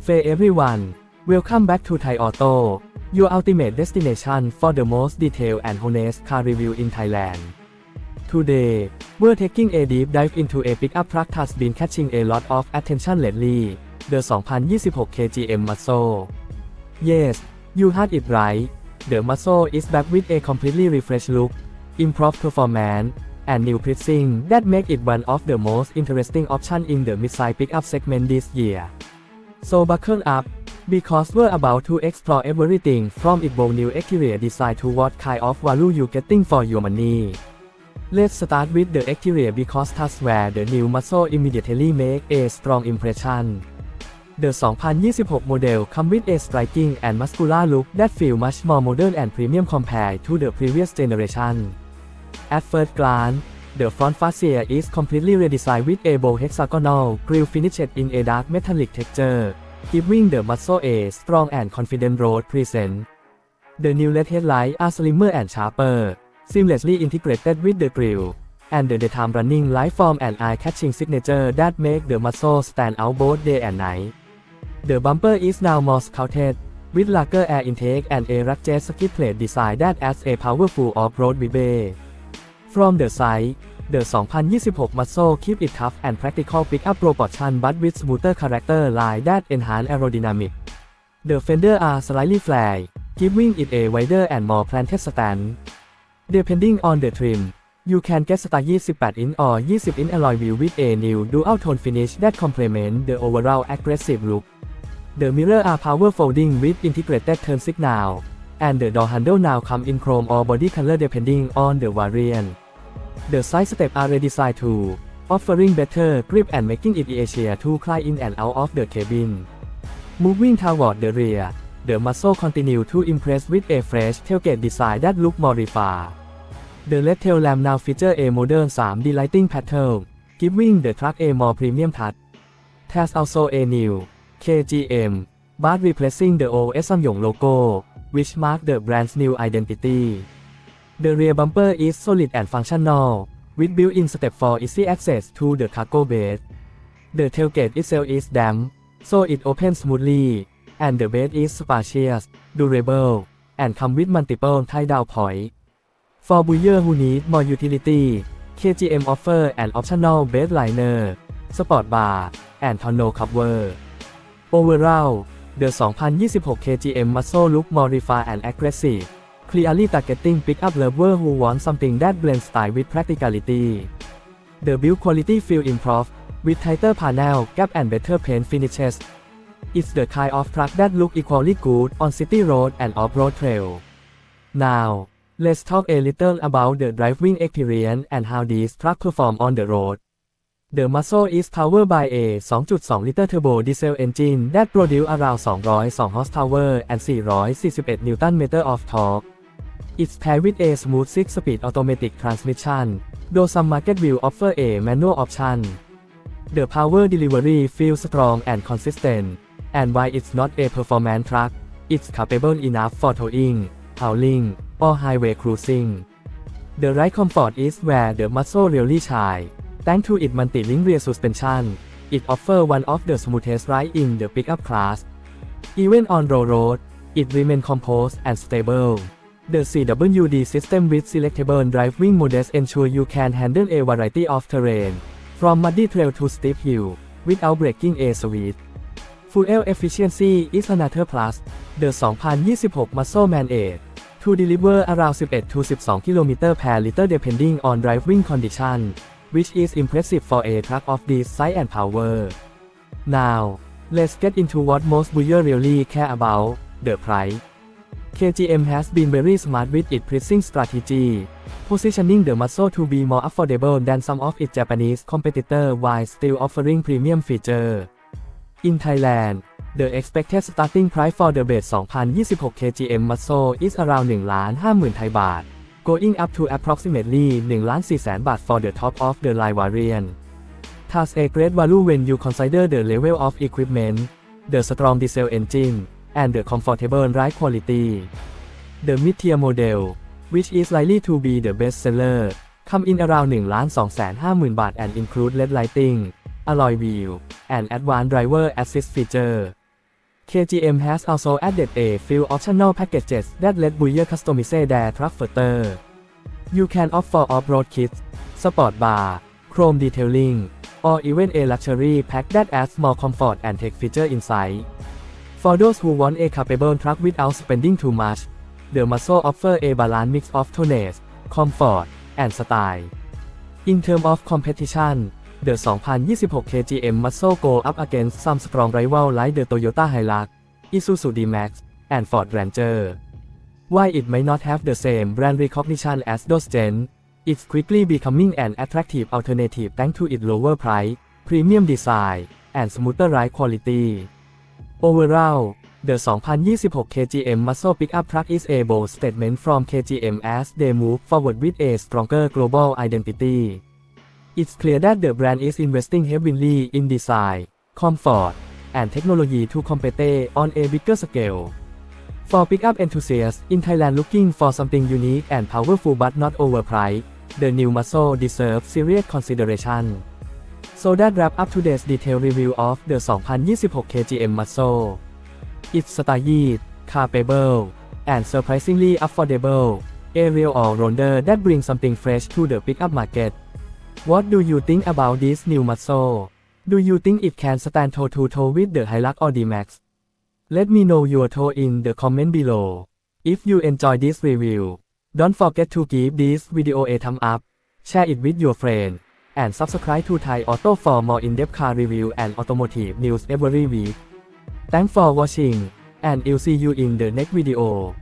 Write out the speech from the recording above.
Fair everyone welcome back to Thai Auto your ultimate destination for the most detailed and honest car review in Thailand Today, we're taking a deep dive into a pickup truck that's been catching a lot of attention lately, the 2026 KGM Muscle. Yes, you heard it right. The Muscle is back with a completely refreshed look, improved performance, and new pricing that make it one of the most interesting options in the midsize pickup segment this year. So buckle up, because we're about to explore everything from its bold new exterior design to what kind of value you're getting for your money. Let's start with the exterior because that's where the new muscle immediately make a strong impression. The 2026 model come with a striking and muscular look that feel much more modern and premium compared to the previous generation. At first glance, the front fascia is completely redesigned with a bold hexagonal grille finished in a dark metallic texture, giving the muscle a strong and confident road presence. The new headlights are slimmer and sharper, seamlessly integrated with the grille, and the daytime running light form an eye-catching signature that make the muscle stand out both day and night. The bumper is now more sculpted, with larger air intake and a rugged skid plate design that adds a powerful off-road vibe. From the side, the 2026 Muscle keep it tough and practical pickup proportion but with smoother character line that enhance aerodynamic. The fender are slightly flat, giving it a wider and more planted stand. Depending on the trim, you can get style 28-inch or 20-inch alloy wheel with a new dual-tone finish that complement the overall aggressive look. The mirror are power folding with integrated turn signal, and the door handle now come in chrome or body color depending on the variant. The side step are redesigned too, offering better grip and making it easier to climb in and out of the cabin. Moving toward the rear, the muscle continue to impress with a fresh tailgate design that look more refined. The LED tail lamp now feature a modern 3D lighting pattern, giving the truck a more premium touch. There's also a new KGM but replacing the old Samyong logo, which mark the brand's new identity. The rear bumper is solid and functional, with built-in step for easy access to the cargo bed. The tailgate itself is damp, so it opens smoothly, and the bed is spacious, durable, and come with multiple tie-down points. For buyer who need more utility, KGM offer an optional bed liner, sport bar, and tonneau cover. Overall, the 2026 KGM Muscle look more refined and aggressive, clearly targeting pickup lover who want something that blends style with practicality. The build quality feel improved, with tighter panel gap and better paint finishes. It's the kind of truck that look equally good on city road and off-road trail. Now, let's talk a little about the driving experience and how this truck perform on the road. The Muscle is powered by a 2.2-liter turbo diesel engine that produce around 202 horsepower and 441 Newton-meter of torque. It's paired with a smooth 6-speed automatic transmission, though some market will offer a manual option. The power delivery feels strong and consistent, and while it's not a performance truck, it's capable enough for towing, hauling, or highway cruising. The ride comfort is where the Muscle really shine. Thanks to its multi-link rear suspension, it offers one of the smoothest ride in the pickup class. Even on road, it remains composed and stable. The CWD system with selectable driving modes ensure you can handle a variety of terrain, from muddy trail to steep hill, without breaking a sweat. Fuel efficiency is another plus. The 2026 Muscle managed to deliver around 11 to 12 km per liter depending on driving condition which is impressive for a truck of this size and power. Now, let's get into what most buyers really care about, the price. KGM has been very smart with its pricing strategy, positioning the muscle to be more affordable than some of its Japanese competitors while still offering premium features. In Thailand, the expected starting price for the base 2026 KGM muscle is around 1,50,000 Thai baht, going up to approximately 1,400,000 baht for the top of the line variant. Thus a great value when you consider the level of equipment, the strong diesel engine, and the comfortable ride quality. The mid-tier model, which is likely to be the best seller, come in around 1ล้าน2แสน50,000 บาท and include LED lighting, alloy wheel, and advanced driver assist feature. KGM has also added a few optional packages that let buyer customize their truck further. You can opt for off-road kits, sport bar, chrome detailing, or even a luxury pack that adds more comfort and tech feature inside. For those who want a capable truck without spending too much, the Muscle offer a balanced mix of tonnage, comfort, and style. In terms of competition, the 2026 KGM Muscle go up against some strong rivals like the Toyota Hilux, Isuzu D-Max, and Ford Ranger. While it may not have the same brand recognition as those gen, it's quickly becoming an attractive alternative thanks to its lower price, premium design, and smoother ride quality. Overall, the 2026 KGM Muscle Pickup Truck is a bold statement from KGM as they move forward with a stronger global identity. It's clear that the brand is investing heavily in design, comfort, and technology to compete on a bigger scale. For pickup enthusiasts in Thailand looking for something unique and powerful but not overpriced, the new Muscle deserves serious consideration. So that wrap up today's detailed review of the 2026 KGM Muscle. It's stylish, capable, and surprisingly affordable. A real all-rounder that brings something fresh to the pickup market. What do you think about this new Muscle? Do you think it can stand toe to toe with the Hilux or D-Max? Let me know your thought in the comment below. If you enjoy this review, don't forget to give this video a thumb up, share it with your friend, and subscribe to Thai Auto for more in-depth car review and automotive news every week. Thanks for watching, and I'll see you in the next video.